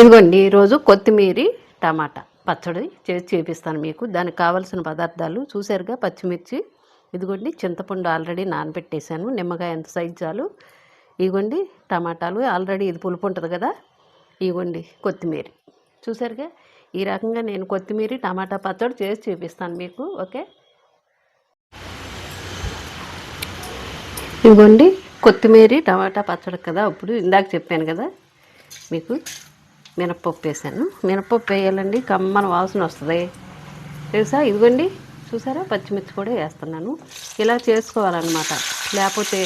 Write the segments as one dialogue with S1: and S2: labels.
S1: ఇదిగోండి ఈరోజు కొత్తిమీర టమాటా పచ్చడి చేసి చూపిస్తాను మీకు. దానికి కావలసిన పదార్థాలు చూసారుగా పచ్చిమిర్చి ఇదిగోండి చింతపండు ఆల్రెడీ నానబెట్టేశాను నిమ్మకాయ ఎంత సైజు చాలు. ఇదిగోండి టమాటాలు ఆల్రెడీ ఇది పులుపు ఉంటుంది కదా ఇదిగోండి కొత్తిమీర. చూసారుగా ఈ రకంగా నేను కొత్తిమీర టమాటా పచ్చడి చేసి చూపిస్తాను మీకు ఓకే? ఇదిగోండి కొత్తిమీర టమాటా పచ్చడి కదా అప్పుడు ఇందాక చెప్పాను కదా మీకు మినప్పప్పు వేసాను. మినప్పప్పు వేయాలండి కమ్మన వాసన వస్తుంది. తెలుసా? ఇదిగోండి చూసారా? పచ్చిమిర్చి కూడా వేస్తున్నాను. ఇలా చేసుకోవాలన్నమాట. లేకపోతే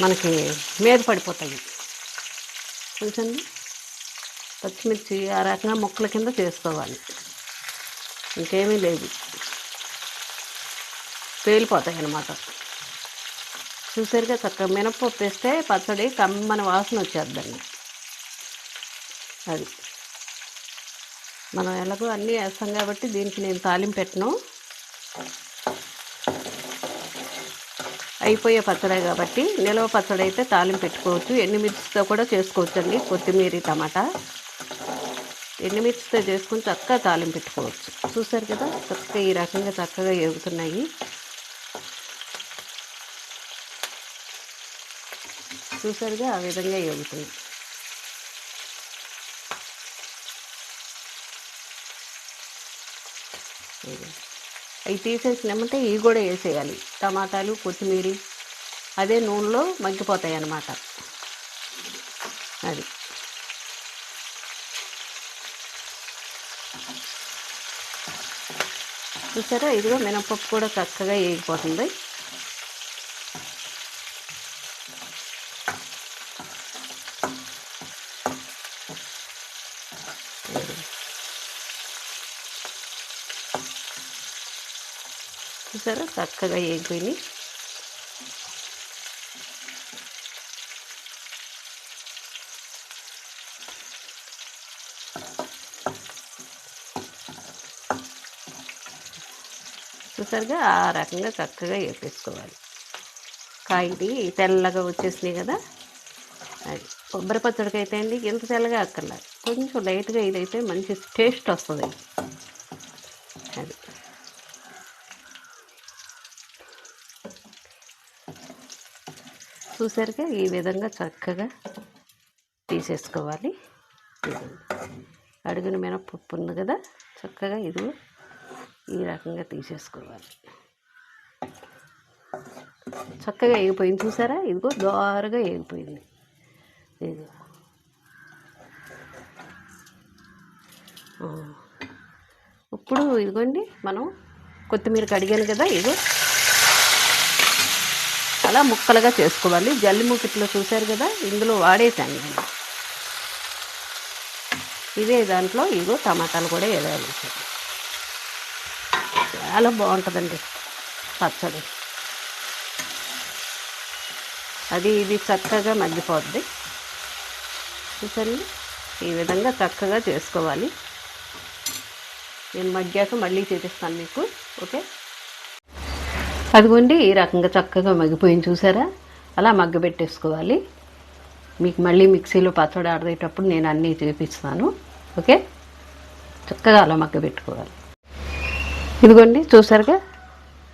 S1: మనకి మీద పడిపోతాయి. చూసండి పచ్చిమిర్చి ఆ రకంగా ముక్కల కింద చేసుకోవాలి. ఇంకేమీ లేదు. పేలిపోతాయి అన్నమాట. చూసారుగా చక్కగా మినప్పప్పు వేస్తే పచ్చడి కమ్మని వాసన వచ్చేద్దండి. అది. మనం ఎలాగో అన్నీ వేస్తాం కాబట్టి దీనికి నేను తాలింపు పెట్టను. అయిపోయే పచ్చడే కాబట్టి నిలవ పచ్చడి అయితే తాలింపు పెట్టుకోవచ్చు. ఎండుమిర్చితో కూడా చేసుకోవచ్చు అండి కొత్తిమీర టమాటా. ఎండుమిర్చితో చేసుకుని చక్కగా తాలింపు పెట్టుకోవచ్చు. చూసారు కదా? చక్కగా ఈ రకంగా చక్కగా ఎగుతున్నాయి. చూసారుగా ఆ విధంగా ఎగుతుంది ఇదిగో. అవి తీసేసినామంటే ఇవి కూడా వేసేయాలి. టమాటాలు కొత్తిమీర అదే నూనెలో మగ్గిపోతాయి అన్నమాట అది. చూసారా? ఇదిగో మినపప్పు కూడా చక్కగా వేగిపోతుంది. చూసారా? చక్కగా వేగిపోయినాయి చూసారుగా? ఆ రకంగా చక్కగా వేపేసుకోవాలి కాయది తెల్లగా వచ్చేసినాయి కదా? అది కొబ్బరి పచ్చడికి అయితే అండి ఎంత తెల్లగా అక్కర్లేదు. కొంచెం లైట్గా ఇదైతే మంచి టేస్ట్ వస్తుంది. అది చూసారుగా? ఈ విధంగా చక్కగా తీసేసుకోవాలి. అడిగిన మినపప్పు ఉంది కదా? చక్కగా ఇది ఈ రకంగా తీసేసుకోవాలి. చక్కగా వేగిపోయింది చూసారా? ఇదిగో దోరగా వేగిపోయింది. ఇదిగో. ఇప్పుడు ఇదిగోండి మనం కొత్తిమీర కడిగాను కదా? ఇదిగో. అలా ముక్కలుగా చేసుకోవాలి. జల్లి ముక్కిట్లో చూశారు కదా ఇందులో వాడేసాను నేను. ఇదే దాంట్లో ఇగో టమాటాలు కూడా వేయాలి. చాలా బాగుంటుందండి పచ్చడి. అది ఇది చక్కగా మగ్గిపోద్ది. చూసండి ఈ విధంగా చక్కగా చేసుకోవాలి. నేను మగ్గాక మళ్ళీ చూపిస్తాను మీకు ఓకే? అదిగోండి ఈ రకంగా చక్కగా మగ్గిపోయింది చూసారా? అలా మగ్గబెట్టేసుకోవాలి మీకు మళ్ళీ మిక్సీలో పచ్చడి ఆడేటప్పుడు నేను అన్నీ చూపిస్తాను. ఓకే? చక్కగా అలా మగ్గబెట్టుకోవాలి ఇదిగోండి చూసారుగా?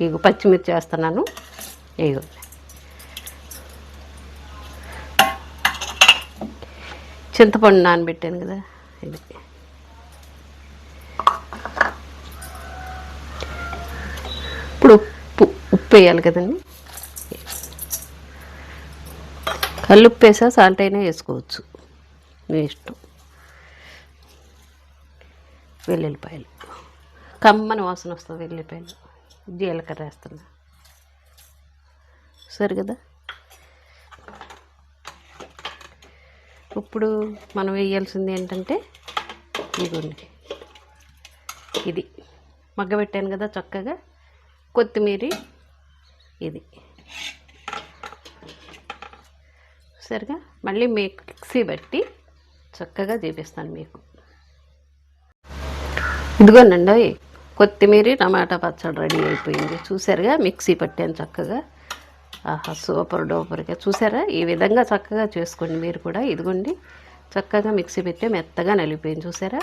S1: ఇగో పచ్చిమిర్చి వేస్తున్నాను. ఇదిగోండి చింతపండు నానబెట్టాను కదా ఇది ఇప్పుడు ఉప్పు వేయాలి కదండి. కల్లుప్పు వేసా సాల్ట్ అయినా వేసుకోవచ్చు. మీ ఇష్టం. వెల్లుల్లిపాయలు. కమ్మని వాసన వస్తుంది వెల్లుల్లిపాయలు. జీలకర్ర వేస్తున్నా. సరే కదా. ఇప్పుడు మనం వేయాల్సింది ఏంటంటే ఇదిగోండి. ఇది. మగ్గబెట్టాను కదా చక్కగా. కొత్తిమీర ఇది. సరిగా మళ్ళీ మిక్సీ బట్టి చక్కగా చూపిస్తాను మీకు. ఇదిగోనండి కొత్తిమీర టమాటా పచ్చడి రెడీ అయిపోయింది. చూసారుగా? మిక్సీ పట్టాను చక్కగా. ఆహా సూపర్ డూపర్గా. చూసారా? ఈ విధంగా చక్కగా చేసుకోండి మీరు కూడా. ఇదిగోండి చక్కగా మిక్సీ పెట్టి మెత్తగా నలిగిపోయింది. చూసారా?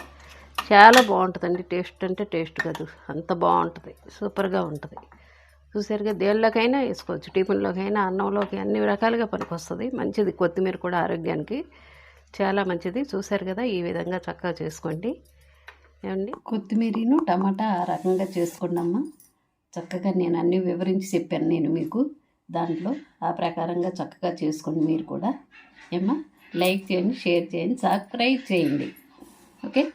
S1: చాలా బాగుంటుందండి. టేస్ట్ అంటే టేస్ట్ కాదు. అంత బాగుంటుంది. సూపర్గా ఉంటుంది. చూసారుగా దేళ్ళకైనా వేసుకోవచ్చు. టిఫిన్లోకైనా అన్నంలోకి అన్ని రకాలుగా పనికొస్తుంది. మంచిది. కొత్తిమీర కూడా ఆరోగ్యానికి చాలా మంచిది. చూసారు కదా ఈ విధంగా చక్కగా చేసుకోండి. ఏమండి? కొత్తిమీరను టమాటా ఆ రకంగా చేసుకోండమ్మా. చక్కగా నేను అన్నీ వివరించి చెప్పాను నేను మీకు. దాంట్లో ఆ ప్రకారంగా చక్కగా చేసుకోండి మీరు కూడా. ఏమ్మా? లైక్ చేయండి షేర్ చేయండి సబ్స్క్రైబ్ చేయండి. ఓకే?